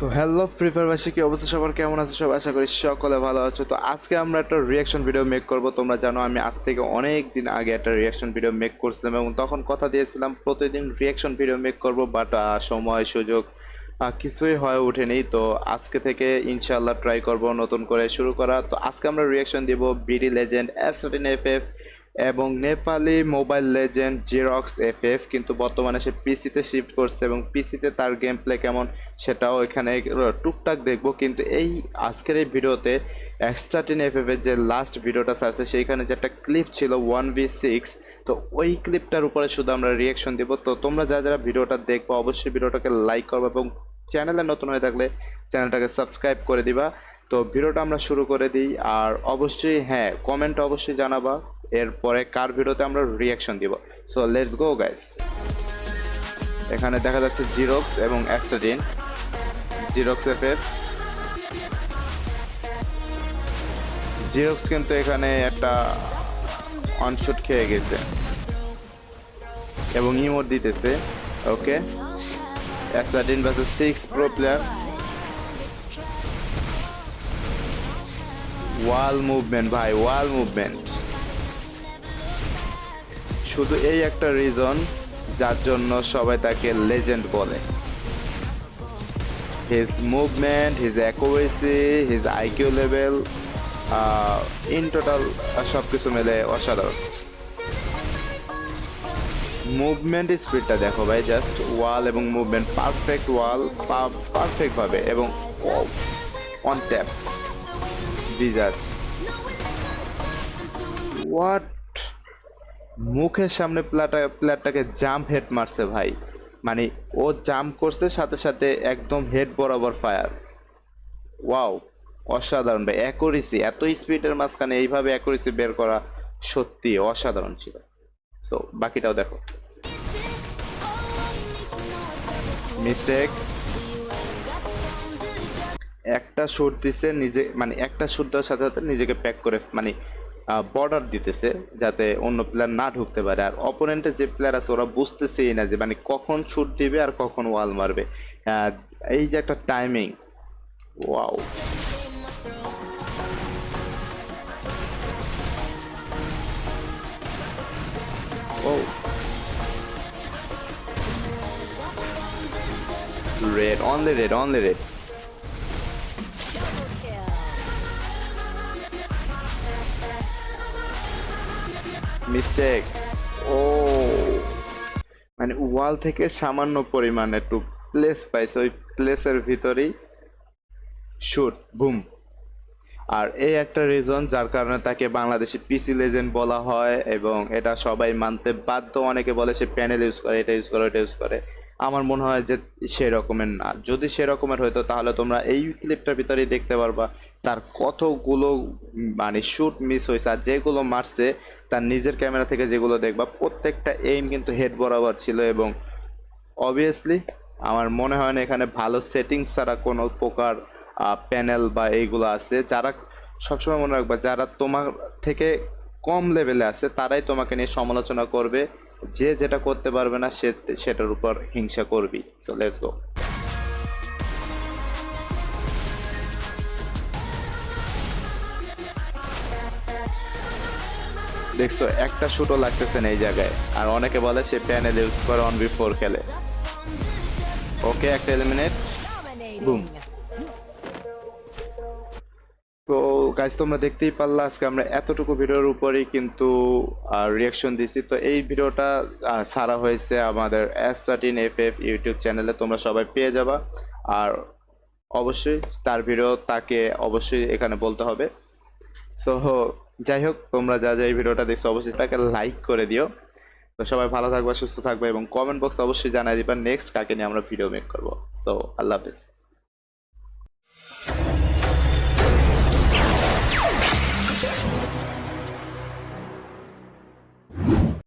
তো hello free ফায়ারবাসী কি অবস্থা সবার? কেমন আছে সব? আশা করি সকলে ভালো আছো। তো আজকে আমরা একটা রিয়াকশন ভিডিও মেক করব। তোমরা জানো, আমি আজ থেকে অনেক দিন আগে একটা রিয়াকশন ভিডিও মেক করছিলাম এবং তখন কথা দিয়েছিলাম, প্রতিদিন রিয়াকশন ভিডিও মেক করব বাট সময়, সুযোগ কিছুই হয়ে ওঠেনি। তো আজকে থেকে ইনশাল্লাহ ট্রাই করব নতুন করে শুরু করা। তো আজকে আমরা রিয়াকশন দিব BD legend S F F এবং Nepali mobile legend Xerox F F কিন্তু বর্তমানে সে পিসিতে শিফট করছে এবং পিসিতে তার গেম প্লে কেমন সেটাও এখানে টুকটাক দেখব। কিন্তু এই আজকের এই ভিডিওতে এক্সট্রা টেন এফ এর যে লাস্ট ভিডিওটা ছাড়ছে, সেইখানে যে একটা ক্লিপ ছিল ওয়ান ভি সিক্স তো ওই ক্লিপটার উপরে শুধু আমরা রিয়াকশন দিব। তো তোমরা যারা যারা ভিডিওটা দেখব, অবশ্যই ভিডিওটাকে লাইক করবে এবং চ্যানেলে নতুন হয়ে থাকলে চ্যানেলটাকে সাবস্ক্রাইব করে দিবা। তো ভিডিওটা আমরা শুরু করে দিই, আর অবশ্যই হ্যাঁ কমেন্ট অবশ্যই জানাবা। এরপরে কার ভিডিওতে আমরা রিয়াকশন দিব? সো লেটস গো গাইস এখানে দেখা যাচ্ছে জিরক্স এবং accident Xerox F F Xerox কিন্তু এখানে একটা অনশুট খেয়ে গেছে। এবং ইমোট দিতেছে। Okay accident versus six pro player wall movement ভাই ওয়াল মুভমেন্ট শুধু এই একটা রিজন যার জন্য সবাই তাকে লেজেন্ড বলে। His movement his accuracy his IQ level in total সব কিছু মিলে অসাধারণ। মুভমেন্ট স্পিডটা দেখো ভাই জাস্ট ওয়াল এবং মুভমেন্ট পারফেক্ট ওয়াল পারফেক্ট ভাবে এবং অন ট্যাপ ডিজার হোয়াট মুখের সামনে প্লেয়ারটা প্লেয়ারটাকে জাম্প হেড মারছে ভাই। মানে ও জাম্প করছে সাথে সাথে একদম হেড বরাবর ফায়ার ওয়াও অসাধারণ ভাই অ্যাকুরেসি এত স্পিডের মাঝখানে এইভাবে অ্যাকুরেসি বের করা সত্যি অসাধারণ ছিল। সো বাকিটাও দেখো। মিস্টেক একটা শুট দিছে নিজে মানে একটা শুট দেওয়ার সাথে সাথে নিজেকে প্যাক করে মানে বর্ডার দিতেছে যাতে অন্য প্লেয়ার না ঢুকতে পারে। আর অপোনেন্টের যে প্লেয়ার আছে, ওরা বুঝতেছেই না যে মানে কখন শুট দিবে আর কখন ওয়াল মারবে। এই যে একটা timing wow oh red only red only red mistake oh মানে ওয়াল থেকে সামান্য পরিমাণ একটু প্লেস পাইছে, ওই প্লেসের ভিতরেই শুট বুম আর এই একটা রিজন যার কারণে তাকে বাংলাদেশে পিসি লেজেন্ড বলা হয় এবং এটা সবাই মানতে বাধ্য, অনেকে বলে সে প্যানেল ইউজ করে, এটা ইউজ করে এটা ইউজ করে। আমার মনে হয় যে সে রকমের না। যদি সে রকমের হইতো তাহলে তোমরা এই ক্লিপটার ভিতরেই দেখতে পারবা তার কতগুলো মানে শুট মিস হয়েছে আর যেগুলো মারছে, তার নিজের ক্যামেরা থেকে যেগুলো দেখবা, প্রত্যেকটা এইম কিন্তু হেড বরাবর ছিল এবং অবভিয়াসলি আমার মনে হয় না এখানে ভালো সেটিংস ছাড়া কোনো প্রকার প্যানেল বা এইগুলো আছে। যারা সবসময় মনে রাখবা, যারা তোমার থেকে কম লেভেলে আছে, তারাই তোমাকে নিয়ে সমালোচনা করবে। যে যেটা করতে পারবে না, সে সেটার উপর হিংসা করবি সো লেটস গো দেখছ, একটা শুটও লাগতেছে না এই জায়গায়। আর অনেকে বলে সে প্যানেল ইউজ করে অন বিফোর খেলে। ওকে একটা এলিমিনেট বুম গাইজ তোমরা দেখতেই পারলা আজকে আমরা এতটুকু ভিডিওর উপরেই কিন্তু রিয়াকশন দিছি। তো এই ভিডিওটা ছাড়া হয়েছে আমাদের S thirteen F F YouTube চ্যানেলে, তোমরা সবাই পেয়ে যাবা। আর অবশ্যই তার ভিডিও তাকে অবশ্যই এখানে বলতে হবে। সো যাই হোক, তোমরা যা যা এই ভিডিওটা দেখছ, অবশ্যই তাকে লাইক করে দিও। তো সবাই ভালো থাকবে, সুস্থ থাকবে এবং কমেন্ট বক্স অবশ্যই জানাই দিবা নেক্সট কাকে নিয়ে আমরা ভিডিও মেক করব। সো আল্লাহ হাফিজ।